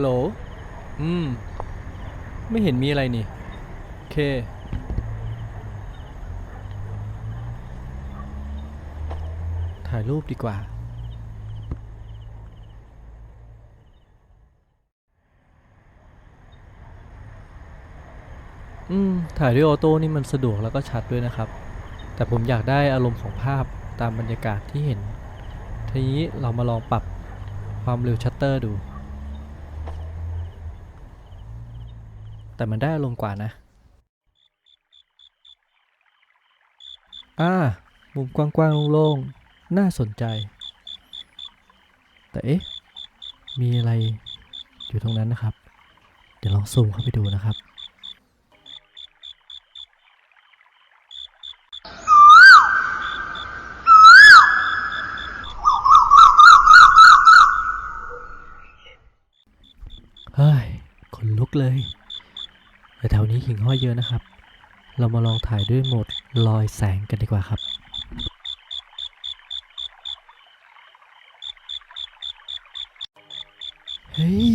ฮัลโหล อืม ไม่เห็นมีอะไรนี่ โอเค ถ่ายรูปดีกว่า อืม ถ่ายด้วยออโต้นี่มันสะดวกแล้วก็ชัดด้วยนะครับ แต่ผมอยากได้อารมณ์ของภาพตามบรรยากาศที่เห็น ทีนี้เรามาลองปรับความเร็วชัตเตอร์ดู แต่มันได้อารมณ์กว่านะ อ่า มุมกว้างๆโล่งๆ น่าสนใจ แต่เอ๊ะ มีอะไรอยู่ตรงนั้นนะครับ เดี๋ยวลองซูมเข้าไปดูนะครับ เฮ้ยขนลุกเลย แถวนี้หิ่งห้อยเยอะนะครับ เรามาลองถ่ายด้วยโหมดลอยแสงกันดีกว่าครับเฮ้ย